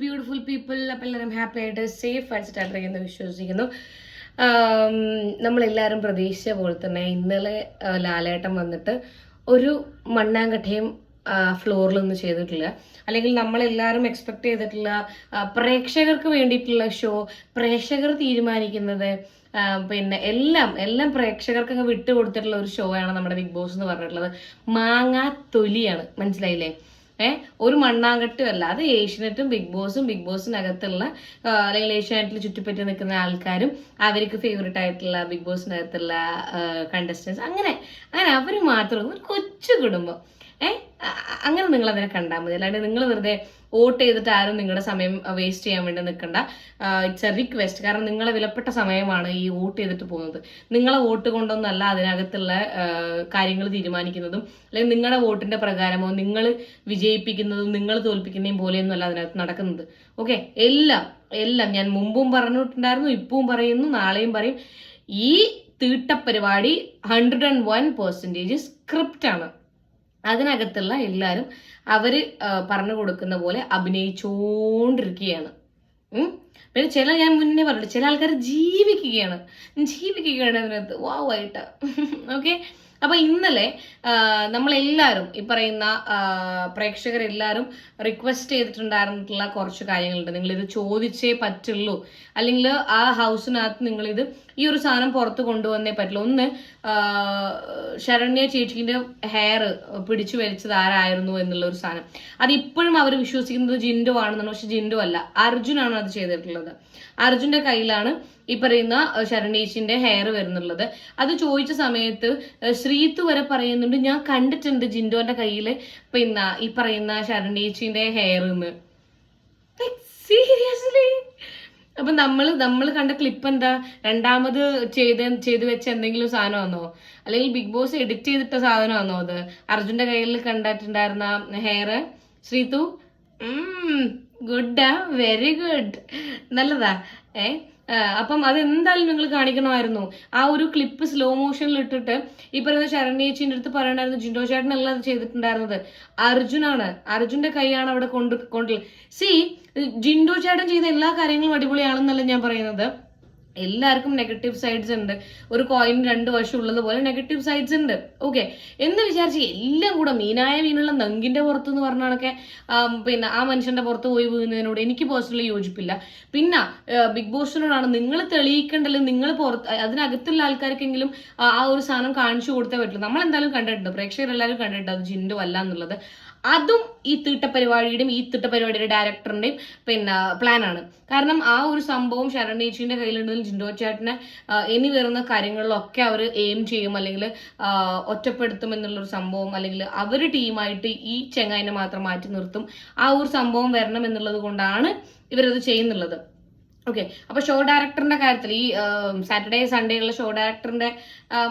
Beautiful people അപ്പം എല്ലാവരും happy ആയിട്ട് സേഫ് ആയിട്ട് സ്റ്റാർട്ട് വിശ്വസിക്കുന്നു. ആം, നമ്മളെല്ലാവരും പ്രതീക്ഷിച്ച പോലെ തന്നെ ഇന്നലെ ലാലേട്ടൻ വന്നിട്ട് ഒരു മണ്ണാങ്കട്ടയും ഫ്ലോറിലൊന്നും ചെയ്തിട്ടില്ല. അല്ലെങ്കിൽ നമ്മളെല്ലാവരും എക്സ്പെക്ട് ചെയ്തിട്ടുള്ള പ്രേക്ഷകർക്ക് വേണ്ടിയിട്ടുള്ള ഷോ പ്രേക്ഷകർ തീരുമാനിക്കുന്നത് പിന്നെ എല്ലാം എല്ലാം പ്രേക്ഷകർക്ക് അങ്ങ് വിട്ടുകൊടുത്തിട്ടുള്ള ഒരു ഷോ ആണ് നമ്മുടെ ബിഗ് ബോസ് എന്ന് പറഞ്ഞിട്ടുള്ളത്. മാങ്ങാ തൊലിയാണ് മനസ്സിലായില്ലേ? ഏഹ് ഒരു മണ്ണാങ്കട്ടും അല്ല അത് ഏഷ്യനെറ്റും ബിഗ് ബോസും ബിഗ് ബോസിനകത്തുള്ള അല്ലെങ്കിൽ ഏഷ്യാനെറ്റിൽ ചുറ്റിപ്പറ്റി നിൽക്കുന്ന ആൾക്കാരും അവർക്ക് ഫേവറേറ്റ് ആയിട്ടുള്ള ബിഗ് ബോസിനകത്തുള്ള കണ്ടസ്റ്റൻസ് അങ്ങനെ അങ്ങനെ അവർ മാത്രം ഒരു കൊച്ചു കുടുംബം. അങ്ങനെ നിങ്ങൾ അതിനെ കണ്ടാൽ മതി. അല്ലാണ്ട് നിങ്ങൾ വെറുതെ വോട്ട് ചെയ്തിട്ട് ആരും നിങ്ങളുടെ സമയം വേസ്റ്റ് ചെയ്യാൻ വേണ്ടി നിൽക്കണ്ട ഇറ്റ്സ് എ റിക്വസ്റ്റ് കാരണം നിങ്ങളെ വിലപ്പെട്ട സമയമാണ് ഈ വോട്ട് ചെയ്തിട്ട് പോകുന്നത്. നിങ്ങളെ വോട്ട് കൊണ്ടൊന്നല്ല അതിനകത്തുള്ള കാര്യങ്ങൾ തീരുമാനിക്കുന്നതും അല്ലെങ്കിൽ നിങ്ങളുടെ വോട്ടിന്റെ പ്രകാരമോ നിങ്ങൾ വിജയിപ്പിക്കുന്നതും നിങ്ങൾ തോൽപ്പിക്കുന്നതും പോലെയൊന്നും അല്ല അതിനകത്ത് നടക്കുന്നത്. ഓക്കെ എല്ലാം എല്ലാം ഞാൻ മുമ്പും പറഞ്ഞിട്ടുണ്ടായിരുന്നു ഇപ്പവും പറയുന്നു നാളെയും പറയും. ഈ തീട്ട പരിപാടി hundred and one percentage script ആണ്. അതിനകത്തുള്ള എല്ലാവരും അവർ പറഞ്ഞു കൊടുക്കുന്ന പോലെ അഭിനയിച്ചുകൊണ്ടിരിക്കുകയാണ്. പിന്നെ ചില ഞാൻ മുന്നേ പറഞ്ഞു ചില ആൾക്കാർ ജീവിക്കുകയാണ്. ജീവിക്കുകയാണ് അതിനകത്ത്. വാവായിട്ട് ഓക്കെ അപ്പൊ ഇന്നലെ നമ്മളെല്ലാവരും ഈ പറയുന്ന പ്രേക്ഷകരെല്ലാവരും റിക്വസ്റ്റ് ചെയ്തിട്ടുണ്ടായിരുന്നിട്ടുള്ള കുറച്ച് കാര്യങ്ങളുണ്ട്. നിങ്ങൾ ഇത് ചോദിച്ചേ പറ്റുള്ളൂ. അല്ലെങ്കിൽ ആ ഹൗസിനകത്ത് നിങ്ങളിത് ഈ ഒരു സാധനം പുറത്ത് കൊണ്ടുവന്നേ പറ്റുള്ളൂ. ഒന്ന് ശരണ്യ ചേച്ചിന്റെ ഹെയർ പിടിച്ചു വലിച്ചത് ആരായിരുന്നു എന്നുള്ള ഒരു സാധനം. അത് ഇപ്പോഴും അവർ വിശ്വസിക്കുന്നത് ജിൻഡു ആണെന്നാണ് പക്ഷെ ജിൻഡു അല്ല അർജുനാണ് അത് ചെയ്തിട്ടുള്ളത്. അർജുന്റെ കയ്യിലാണ് ഈ പറയുന്ന ശരണീഷിന്റെ ഹെയർ വരുന്നുള്ളത്. അത് ചോദിച്ച സമയത്ത് ശ്രീത്ത് വരെ പറയുന്നുണ്ട് ഞാൻ കണ്ടിട്ടുണ്ട് ജിൻഡോന്റെ കയ്യിൽ പിന്നെ ഈ പറയുന്ന ശരണീഷിന്റെ ഹെയർ എന്ന് സീരിയസ്ലി അപ്പൊ നമ്മൾ നമ്മൾ കണ്ട ക്ലിപ്പ് എന്താ? രണ്ടാമത് ചെയ്ത് ചെയ്തു വെച്ച എന്തെങ്കിലും സാധനമാണോ അല്ലെങ്കിൽ ബിഗ് ബോസ് എഡിറ്റ് ചെയ്തിട്ട സാധനമാണോ അത്? അർജുന്റെ കയ്യിൽ കണ്ടിട്ടുണ്ടായിരുന്ന ഹെയർ ശ്രീതു ഗുഡാ വെരി ഗുഡ് നല്ലതാ ഏ? ആ, അപ്പം അത് എന്തായാലും നിങ്ങൾ കാണിക്കണമായിരുന്നു. ആ ഒരു ക്ലിപ്പ് സ്ലോ മോഷനിൽ ഇട്ടിട്ട് ഈ പറയുന്ന ശരണ്യേച്ചിന്റെ അടുത്ത് പറയണമായിരുന്നു ജിൻഡോ ചേട്ടനല്ല അത് ചെയ്തിട്ടുണ്ടായിരുന്നത്. അർജുനാണ്. അർജുന്റെ കൈയാണ് അവിടെ കൊണ്ട് കൊണ്ടു സി ജിൻഡോ ചേട്ടൻ ചെയ്ത എല്ലാ കാര്യങ്ങളും അടിപൊളിയാണെന്നല്ല ഞാൻ പറയുന്നത്. എല്ലാവർക്കും നെഗറ്റീവ് സൈഡ്സ് ഉണ്ട്. ഒരു കോയിൻ രണ്ട് വശം ഉള്ളതുപോലെ നെഗറ്റീവ് സൈഡ്സ് ഉണ്ട്. ഓക്കെ എന്ന് വിചാരിച്ച് എല്ലാം കൂടെ മീനായ മീനുള്ള നങ്കിന്റെ പുറത്ത് എന്ന് പറഞ്ഞാണൊക്കെ പിന്നെ ആ മനുഷ്യന്റെ പുറത്ത് പോയി വീഴുന്നതിനോട് എനിക്ക് പേഴ്സണലി യോജിപ്പില്ല. പിന്നെ ബിഗ് ബോസിനോടാണ് നിങ്ങൾ തെളിയിക്കേണ്ടല്ലോ നിങ്ങൾ പുറത്ത് അതിനകത്തുള്ള ആൾക്കാർക്കെങ്കിലും ആ ഒരു സാധനം കാണിച്ചു കൊടുത്തേ പറ്റുള്ളൂ നമ്മൾ എന്തായാലും കണ്ടിട്ടുണ്ട്. പ്രേക്ഷകരെല്ലാവരും കണ്ടിട്ടുണ്ട്. അത് ജിൻഡു അല്ല എന്നുള്ളത്. അതും ഈ തീട്ട പരിപാടിയുടെയും ഈ തീട്ട പരിപാടിയുടെ ഡയറക്ടറിന്റെയും പിന്നെ പ്ലാനാണ്. കാരണം ആ ഒരു സംഭവം ശരണേച്ചിന്റെ കയ്യിലുണ്ടെങ്കിൽ ജിൻഡോ ചേട്ടനെ ഇനി വരുന്ന കാര്യങ്ങളിലൊക്കെ അവർ എയിം ചെയ്യും അല്ലെങ്കിൽ ഒറ്റപ്പെടുത്തും എന്നുള്ളൊരു സംഭവം അല്ലെങ്കിൽ അവർ ടീമായിട്ട് ഈ ചെങ്ങായിനെ മാത്രം മാറ്റി നിർത്തും. ആ ഒരു സംഭവം വരണം എന്നുള്ളത് കൊണ്ടാണ് ഇവരത് ചെയ്യുന്നുള്ളത്. ഓക്കെ അപ്പൊ ഷോ ഡയറക്ടറിന്റെ കാര്യത്തിൽ ഈ സാറ്റർഡേ സൺഡേ ഉള്ള ഷോ ഡയറക്ടറിന്റെ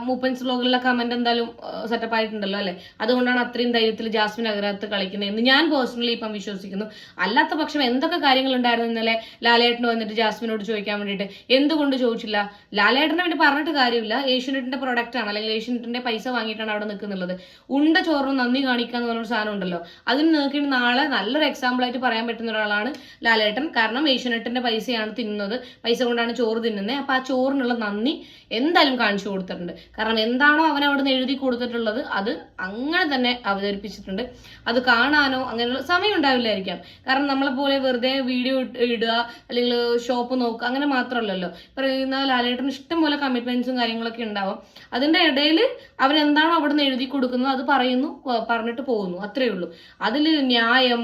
മൂപ്പൻസ് വ്ലോഗിലുള്ള കമന്റ് എന്തായാലും സെറ്റപ്പ് ആയിട്ടുണ്ടല്ലോ അല്ലെ? അതുകൊണ്ടാണ് അത്രയും ധൈര്യത്തിൽ ജാസ്മിൻ അഗ്രഹത്ത് കളിക്കുന്നത് എന്ന് ഞാൻ പേഴ്സണലി ഇപ്പം വിശ്വസിക്കുന്നു. അല്ലാത്ത പക്ഷം എന്തൊക്കെ കാര്യങ്ങൾ ഉണ്ടായിരുന്നു ഇന്നലെ ലാലേട്ടന് വന്നിട്ട് ജാസ്മിനോട് ചോദിക്കാൻ വേണ്ടിയിട്ട്? എന്തുകൊണ്ട് ചോദിച്ചില്ല? ലാലേട്ടനെ വേണ്ടി പറഞ്ഞിട്ട് കാര്യമില്ല. ഏഷ്യനെറ്റിന്റെ പ്രൊഡക്റ്റ് ആണ്. അല്ലെങ്കിൽ ഏഷ്യനെറ്റിന്റെ പൈസ വാങ്ങിയിട്ടാണ് അവിടെ നിൽക്കുന്നുള്ളത്. ഉണ്ട ചോറിന് നന്ദി കാണിക്കുക എന്ന് പറഞ്ഞൊരു സാധനം ഉണ്ടല്ലോ. അതിന് നോക്കിയിട്ട് നാളെ നല്ലൊരു എക്സാമ്പിൾ ആയിട്ട് പറയാൻ പറ്റുന്ന ഒരാളാണ് ലാലേട്ടൻ. കാരണം ഏഷ്യനെറ്റിന്റെ പൈസയാണ് തിന്നുന്നത്. പൈസ കൊണ്ടാണ് ചോറ് തിന്നുന്നത്. അപ്പൊ ആ ചോറിനുള്ള നന്ദി എന്തായാലും കാണിച്ചു കൊടുത്തിട്ടുണ്ട്. കാരണം എന്താണോ അവൻ അവിടെ നിന്ന് എഴുതി കൊടുത്തിട്ടുള്ളത് അത് അങ്ങനെ തന്നെ അവതരിപ്പിച്ചിട്ടുണ്ട്. അത് കാണാനോ അങ്ങനെയുള്ള സമയം ഉണ്ടാവില്ലായിരിക്കാം. കാരണം നമ്മളെ പോലെ വെറുതെ വീഡിയോ ഇടുക അല്ലെങ്കിൽ ഷോപ്പ് നോക്കുക അങ്ങനെ മാത്രമല്ലല്ലോ. പറയുന്ന ലാലേട്ടന് ഇഷ്ടം പോലെ കമ്മിറ്റ്മെന്റ്സും കാര്യങ്ങളൊക്കെ ഉണ്ടാവും. അതിന്റെ ഇടയിൽ അവൻ എന്താണോ അവിടെ നിന്ന് എഴുതി കൊടുക്കുന്നത് അത് പറയുന്നു പറഞ്ഞിട്ട് പോകുന്നു. അത്രേ ഉള്ളൂ. അതിൽ ന്യായം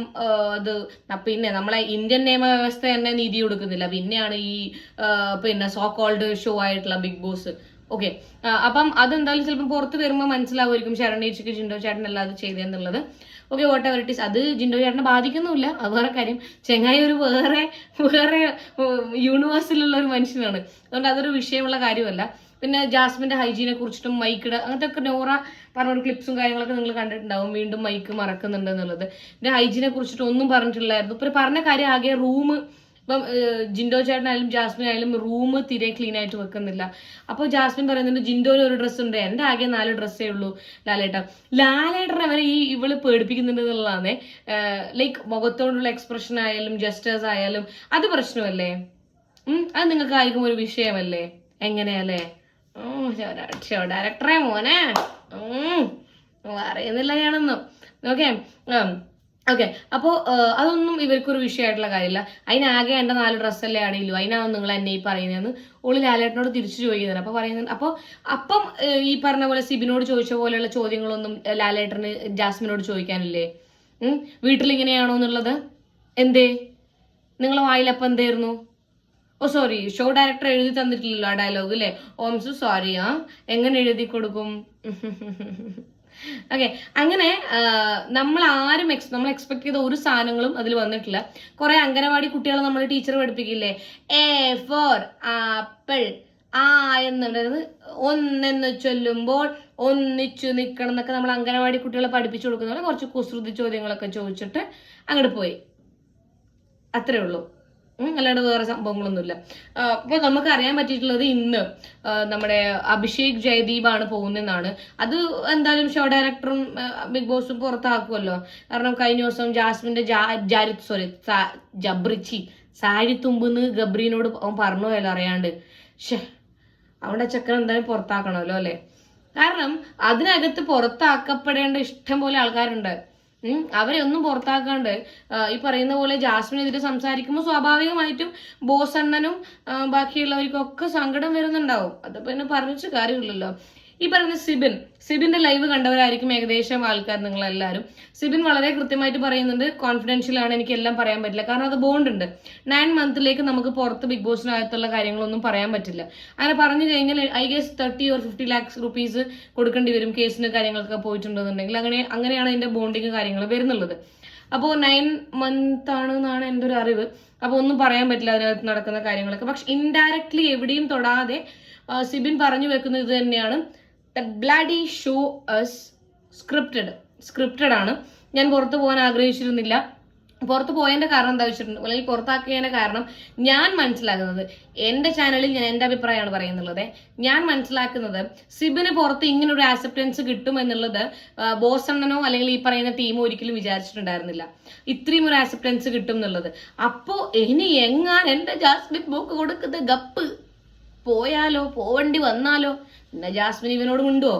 അത് പിന്നെ നമ്മളെ ഇന്ത്യൻ നിയമവ്യവസ്ഥ തന്നെ നീതി കൊടുക്കുന്നില്ല. പിന്നെയാണ് ഈ പിന്നെ സോ കോൾഡ് ഷോ ആയിട്ടുള്ള ബിഗ് ബോസ് ഓക്കെ അപ്പം അതെന്തായാലും ചിലപ്പോൾ പുറത്ത് വരുമ്പോൾ മനസ്സിലാവുമായിരിക്കും ശരണേച്ചിക്ക് ജിൻഡോ ചേട്ടൻ അല്ലാതെ അത് ചെയ്തതെന്നുള്ളത് okay whatever it is അത് ജിൻഡോ ചേട്ടനെ ബാധിക്കുന്നുമില്ല. അത് വേറെ കാര്യം. ചെങ്ങായി ഒരു വേറെ വേറെ യൂണിവേഴ്സിലുള്ള ഒരു മനുഷ്യനാണ്. അതുകൊണ്ട് അതൊരു വിഷയമുള്ള കാര്യമല്ല. പിന്നെ ജാസ്മിന്റെ ഹൈജീനെ കുറിച്ചിട്ടും മൈക്കിടെ അങ്ങനത്തെ ഒക്കെ നോറ പറഞ്ഞ ഒരു ക്ലിപ്സും കാര്യങ്ങളൊക്കെ നിങ്ങൾ കണ്ടിട്ടുണ്ടാവും. വീണ്ടും മൈക്ക് മറക്കുന്നുണ്ട് എന്നുള്ളത്. പിന്നെ ഹൈജീനെ കുറിച്ചിട്ട് ഒന്നും പറഞ്ഞിട്ടില്ലായിരുന്നു. ഇപ്പൊ പറഞ്ഞ കാര്യം ആകെ റൂം ഇപ്പം ജിൻഡോ ചേട്ടനായാലും ജാസ്മിൻ ആയാലും റൂം തീരെ ക്ലീൻ ആയിട്ട് വെക്കുന്നില്ല. അപ്പോൾ ജാസ്മിൻ പറയുന്നുണ്ട് ജിൻഡോയിൽ ഒരു ഡ്രസ്സ് ഉണ്ട്. എന്റെ ആകെ നാല് ഡ്രസ്സേ ഉള്ളൂ ലാലേട്ടൻ. ലാലേട്ടനെ അവരെ ഈ ഇവൾ പേടിപ്പിക്കുന്നുണ്ടെന്നുള്ളതാണ് ലൈക്ക് മുഖത്തോടുള്ള എക്സ്പ്രഷൻ ആയാലും ജസ്റ്റേഴ്സ് ആയാലും അത് പ്രശ്നമല്ലേ? അത് നിങ്ങൾക്ക് ആയിരിക്കും ഒരു വിഷയമല്ലേ? എങ്ങനെയല്ലേ? ഷോ ഡയറക്ടറെ മോനെ. പറയുന്നില്ല ഞാനൊന്നും. ഓക്കെ ഓക്കെ അപ്പോൾ അതൊന്നും ഇവർക്കൊരു വിഷയമായിട്ടുള്ള കാര്യമില്ല. അതിനാകെ എന്റെ നാല് ഡ്രസ്സല്ലേ ആണെങ്കിലും അതിനാണ് നിങ്ങൾ എന്നെ ഈ പറയുന്നതെന്ന് ഓൾ ലാലേട്ടനോട് തിരിച്ചു ചോദിക്കുന്നത് അപ്പോൾ പറയുന്നത് അപ്പോൾ അപ്പം ഈ പറഞ്ഞ പോലെ സിബിനോട് ചോദിച്ച പോലെയുള്ള ചോദ്യങ്ങളൊന്നും ലാലേട്ടന് ജാസ്മിനോട് ചോദിക്കാനില്ലേ? വീട്ടിലിങ്ങനെയാണോ എന്നുള്ളത്? എന്തേ? നിങ്ങളെ വായിലപ്പം എന്തായിരുന്നു? ഓ സോറി ഷോ ഡയറക്ടർ എഴുതി തന്നിട്ടില്ലല്ലോ ആ ഡയലോഗ് അല്ലേ ഓം സു സോറി ആ. എങ്ങനെ എഴുതി കൊടുക്കും? ഓക്കെ അങ്ങനെ നമ്മൾ ആരും എക്സ് നമ്മൾ എക്സ്പെക്ട് ചെയ്ത ഒരു സാധനങ്ങളും അതിൽ വന്നിട്ടില്ല. കുറെ അംഗനവാടി കുട്ടികളെ നമ്മൾ ടീച്ചർ പഠിപ്പിക്കില്ലേ? എ ഫോർ ആപ്പിൾ ആ എന്ന് പറയുന്നത് ഒന്നെന്ന് ചൊല്ലുമ്പോൾ ഒന്നിച്ചു നിൽക്കണം എന്നൊക്കെ നമ്മൾ അംഗനവാടി കുട്ടികളെ പഠിപ്പിച്ചു കൊടുക്കുന്ന പോലെ കുറച്ച് കുസൃതി ചോദ്യങ്ങളൊക്കെ ചോദിച്ചിട്ട് അങ്ങോട്ട് പോയി. അത്രേ ഉള്ളൂ. അല്ലാണ്ട് വേറെ സംഭവങ്ങളൊന്നുമില്ല. അപ്പോൾ നമുക്ക് അറിയാൻ പറ്റിയിട്ടുള്ളത് ഇന്ന് നമ്മുടെ അഭിഷേക് ജയദീപ് ആണ് പോകുന്നതെന്നാണ്. അത് എന്തായാലും ഷോ ഡയറക്ടറും ബിഗ് ബോസും പുറത്താക്കുമല്ലോ. കാരണം കഴിഞ്ഞ ദിവസം ജാസ്മിന്റെ ജാരിത് സോറി ജബ്രിച്ചി സാരി തുമ്പെന്ന് ഗബ്രീനോട് അവൻ പറഞ്ഞു പോയല്ലോ അറിയാണ്ട്. ഷേ അവിടെ ചക്കൻ എന്തായാലും പുറത്താക്കണമല്ലോ അല്ലേ? കാരണം അതിനകത്ത് പുറത്താക്കപ്പെടേണ്ട ഇഷ്ടം പോലെ ആൾക്കാരുണ്ട്. അവരെ ഒന്നും പുറത്താക്കാണ്ട് ഈ പറയുന്ന പോലെ ജാസ്മിനെതിരെ സംസാരിക്കുമ്പോൾ സ്വാഭാവികമായിട്ടും ബോസണ്ണനും ബാക്കിയുള്ളവർക്കൊക്കെ സങ്കടം വരുന്നുണ്ടാവും. അതിപ്പോ എന്നെ പറഞ്ഞിട്ട് കാര്യമില്ലല്ലോ. ഈ പറയുന്ന സിബിൻ സിബിന്റെ ലൈവ് കണ്ടവരായിരിക്കും ഏകദേശം ആൾക്കാർ നിങ്ങൾ നിങ്ങളെല്ലാവരും. സിബിൻ വളരെ കൃത്യമായിട്ട് പറയുന്നുണ്ട് കോൺഫിഡൻഷ്യൽ ആണ് എനിക്ക് എല്ലാം പറയാൻ പറ്റില്ല. കാരണം അത് ബോണ്ട് ഉണ്ട്. നയൻ മന്തിലേക്ക് നമുക്ക് പുറത്ത് ബിഗ് ബോസിനകത്തുള്ള കാര്യങ്ങളൊന്നും പറയാൻ പറ്റില്ല. അങ്ങനെ പറഞ്ഞു കഴിഞ്ഞാൽ I guess thirty or fifty lakhs rupees കൊടുക്കേണ്ടി വരും കേസിന് കാര്യങ്ങളൊക്കെ പോയിട്ടുണ്ടെന്നുണ്ടെങ്കിൽ. അങ്ങനെ അങ്ങനെയാണ് അതിന്റെ ബോണ്ടിങ് കാര്യങ്ങൾ വരുന്നുള്ളത്. അപ്പോൾ നയൻ മന്ത് ആണ് എന്നാണ് എന്റെ ഒരു അറിവ്. അപ്പോൾ ഒന്നും പറയാൻ പറ്റില്ല അതിനകത്ത് നടക്കുന്ന കാര്യങ്ങളൊക്കെ. പക്ഷെ ഇൻഡയറക്ട്ലി എവിടെയും തൊടാതെ സിബിൻ പറഞ്ഞു വെക്കുന്നത് തന്നെയാണ്. Bloody show is scripted scripted ആണ്. ഞാൻ പുറത്തു പോകാൻ ആഗ്രഹിച്ചിരുന്നില്ല. പുറത്ത് പോയതിന്റെ കാരണം എന്താ വെച്ചിട്ടുണ്ട്? അല്ലെങ്കിൽ പുറത്താക്കിയതിന്റെ കാരണം ഞാൻ മനസ്സിലാക്കുന്നത് എന്റെ ചാനലിൽ ഞാൻ എന്റെ അഭിപ്രായമാണ് പറയുന്നുള്ളത്. ഞാൻ മനസ്സിലാക്കുന്നത് സിബിന് പുറത്ത് ഇങ്ങനെ ഒരു ആക്സെപ്റ്റൻസ് കിട്ടും എന്നുള്ളത് ബോസണ്ണനോ അല്ലെങ്കിൽ ഈ പറയുന്ന ടീമോ ഒരിക്കലും വിചാരിച്ചിട്ടുണ്ടായിരുന്നില്ല. ഇത്രയും ഒരു ആക്സെപ്റ്റൻസ് കിട്ടും എന്നുള്ളത്. അപ്പോ ഇനി എങ്ങാൻ എന്റെ ജാസ്മിൻ ബുക്ക് കൊടുക്കുന്ന ഗപ്പ് പോയാലോ? പോവണ്ടി വന്നാലോ? പിന്നെ ജാസ്മിൻ ഇവനോട് മിണ്ടുവോ?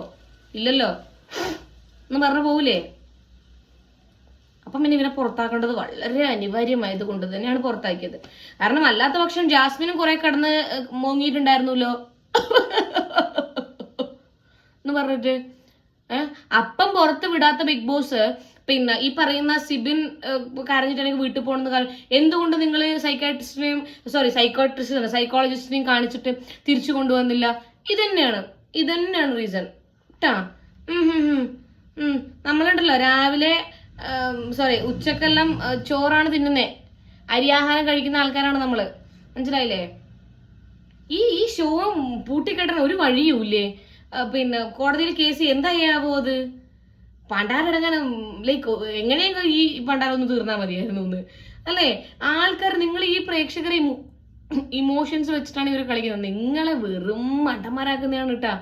ഇല്ലല്ലോ. എന്ന് പറഞ്ഞു പോവില്ലേ അപ്പം പിന്നെ ഇവനെ പുറത്താക്കേണ്ടത് വളരെ അനിവാര്യമായത് കൊണ്ട് തന്നെയാണ് പുറത്താക്കിയത്. കാരണം അല്ലാത്ത പക്ഷം ജാസ്മിനും കുറെ കടന്ന് മോങ്ങിയിട്ടുണ്ടായിരുന്നല്ലോ. എന്ന് പറഞ്ഞിട്ട് അപ്പം പുറത്ത് വിടാത്ത ബിഗ് ബോസ് പിന്നെ ഈ പറയുന്ന സിബിൻ കരഞ്ഞിട്ടാണെങ്കിൽ വീട്ടിൽ പോകണമെന്ന് കാരണം എന്തുകൊണ്ട് നിങ്ങൾ സൈക്കാട്രിസ്റ്റിനെയും സോറി സൈക്കോട്രിസ്റ്റ് സൈക്കോളജിസ്റ്റിനെയും കാണിച്ചിട്ട് തിരിച്ചു കൊണ്ടുവന്നില്ല? ഇതന്നെയാണ് തന്നെയാണ് റീസൺ കേട്ടാ നമ്മളുണ്ടല്ലോ രാവിലെ സോറി ഉച്ചക്കെല്ലാം ചോറാണ് തിന്നുന്നേ. അരിയാഹാരം കഴിക്കുന്ന ആൾക്കാരാണ് നമ്മൾ. മനസ്സിലായില്ലേ? ഈ ഈ ഷോ പൂട്ടിക്കെട്ടാൻ ഒരു വഴിയുമില്ലേ പിന്നെ കോടതിയിൽ കേസ് എന്തായാവോ അത്? പണ്ടാരടങ്ങാനും ലൈക്ക് എങ്ങനെയെങ്കിലും ഈ പണ്ടാരൊന്ന് തീർന്നാൽ മതിയായിരുന്നു അല്ലേ? ആൾക്കാർ നിങ്ങൾ ഈ പ്രേക്ഷകരെ ഇമോഷൻസ് വെച്ചിട്ടാണ് ഇവർ കളിക്കുന്നത്. നിങ്ങളെ വെറും മണ്ടന്മാരാക്കുന്നതാണ് കേട്ടാ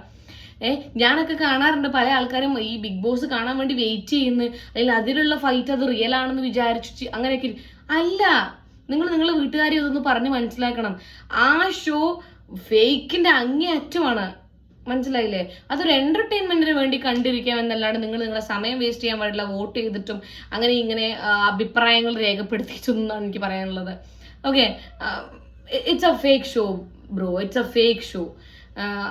ഏഹ് ഞാനൊക്കെ കാണാറുണ്ട് പല ആൾക്കാരും ഈ ബിഗ് ബോസ് കാണാൻ വേണ്ടി വെയിറ്റ് ചെയ്യുന്ന. അല്ലെങ്കിൽ അതിലുള്ള ഫൈറ്റ് അത് റിയൽ ആണെന്ന് വിചാരിച്ചു അങ്ങനെയൊക്കെ അല്ല നിങ്ങൾ നിങ്ങളെ വീട്ടുകാരെ ഇതൊന്ന് പറഞ്ഞ് മനസ്സിലാക്കണം. ആ ഷോ ഫേക്കിന്റെ അങ്ങേയറ്റമാണ്. മനസ്സിലായില്ലേ? അതൊരു എന്റർടൈൻമെന്റിന് വേണ്ടി കണ്ടിരിക്കാം എന്നല്ലാണ്ട് നിങ്ങൾ നിങ്ങളെ സമയം വേസ്റ്റ് ചെയ്യാൻ പാടില്ല വോട്ട് ചെയ്തിട്ടും അങ്ങനെ ഇങ്ങനെ അഭിപ്രായങ്ങൾ രേഖപ്പെടുത്തിയിട്ടൊന്നാണ് എനിക്ക് പറയാനുള്ളത്. Okay it's a fake show bro it's a fake show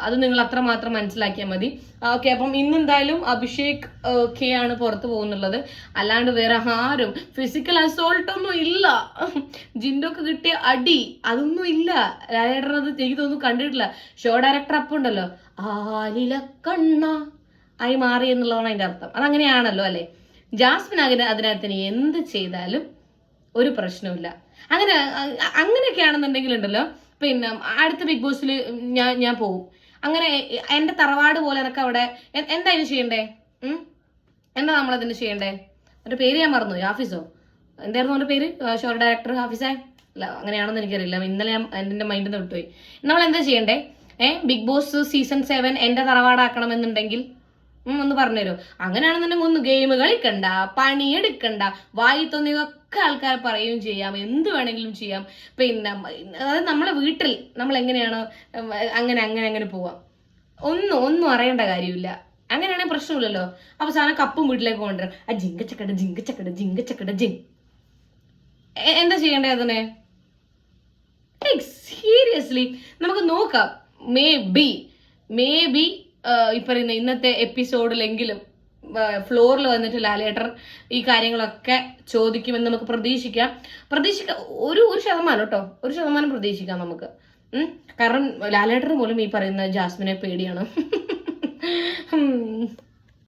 അത് നിങ്ങൾ അത്രമാത്രം മനസ്സിലാക്കിയാൽ മതി. ഓക്കെ അപ്പം ഇന്നെന്തായാലും അഭിഷേക് കെ ആണ് പുറത്തു പോകുന്നുള്ളത്. അല്ലാണ്ട് വേറെ ആരും ഫിസിക്കൽ അസോൾട്ട് ഒന്നും ഇല്ല. ജിൻഡോക്ക് കിട്ടിയ അടി അതൊന്നും ഇല്ല. രാജേട്ടനത് എനിക്ക് തോന്നുന്നു കണ്ടിട്ടില്ല. ഷോ ഡയറക്ടർ അപ്പം ഉണ്ടല്ലോ. ആലില കണ്ണ. ആയി മാറി എന്നുള്ളതാണ് അതിന്റെ അർത്ഥം. അതങ്ങനെയാണല്ലോ അല്ലെ? ജാസ്മിൻ അതിന് അതിനകത്ത് ഇനി എന്ത് ചെയ്താലും ഒരു പ്രശ്നവുമില്ല. അങ്ങനെ അങ്ങനെയൊക്കെയാണെന്നുണ്ടെങ്കിൽ ഉണ്ടല്ലോ പിന്നെ അടുത്ത ബിഗ് ബോസിൽ ഞാൻ ഞാൻ പോകും അങ്ങനെ എന്റെ തറവാട് പോലെ എനക്ക് അവിടെ എന്താ ഇനി ചെയ്യണ്ടേ? എന്താ നമ്മളതിന് ചെയ്യണ്ടേ? എന്റെ പേര് ഞാൻ മറന്നു ഹാഫിസോ? എന്തായിരുന്നു അവന്റെ പേര്? ഷോർ ഡയറക്ടർ ഹാഫിസേ? അല്ല അങ്ങനെയാണെന്ന് എനിക്കറിയില്ല. ഇന്നലെ ഞാൻ എന്റെ മൈൻഡിൽ നിന്ന് വിട്ടുപോയി. നമ്മൾ എന്താ ചെയ്യണ്ടേ? ഏഹ് ബിഗ് ബോസ് സീസൺ സെവൻ എന്റെ തറവാടാക്കണം എന്നുണ്ടെങ്കിൽ ഒന്ന് പറഞ്ഞുതരോ അങ്ങനെയാണെന്നുണ്ടെങ്കിൽ ഒന്ന് ഗെയിം കളിക്കണ്ട പണിയെടുക്കണ്ട വായി തോന്നിയതൊക്കെ ആൾക്കാർ പറയുകയും ചെയ്യാം എന്ത് വേണമെങ്കിലും ചെയ്യാം. പിന്നെ അതായത് നമ്മളെ വീട്ടിൽ നമ്മൾ എങ്ങനെയാണ് അങ്ങനെ അങ്ങനെ അങ്ങനെ പോവാം. ഒന്നും ഒന്നും അറിയേണ്ട കാര്യമില്ല. അങ്ങനെയാണെങ്കിൽ പ്രശ്നമില്ലല്ലോ. അവസാനം കപ്പും വീട്ടിലേക്ക് കൊണ്ടുവരാം. ആ ജിങ്കച്ചക്കട ജിങ്കച്ചക്കട ജിങ്കച്ചക്കട ജിങ് എന്താ ചെയ്യേണ്ടത് അതിനെ? സീരിയസ്ലി നമുക്ക് നോക്കാം. മേ ബി മേ ബി ഈ പറയുന്ന ഇന്നത്തെ എപ്പിസോഡിലെങ്കിലും ഫ്ലോറിൽ വന്നിട്ട് ലാലേട്ടർ ഈ കാര്യങ്ങളൊക്കെ ചോദിക്കുമെന്ന് നമുക്ക് പ്രതീക്ഷിക്കാം പ്രതീക്ഷിക്കാം ഒരു ഒരു ശതമാനം കേട്ടോ ഒരു ശതമാനം പ്രതീക്ഷിക്കാം നമുക്ക്. കാരണം ലാലേട്ടർ പോലും ഈ പറയുന്ന ജാസ്മിനെ പേടിയാണ്.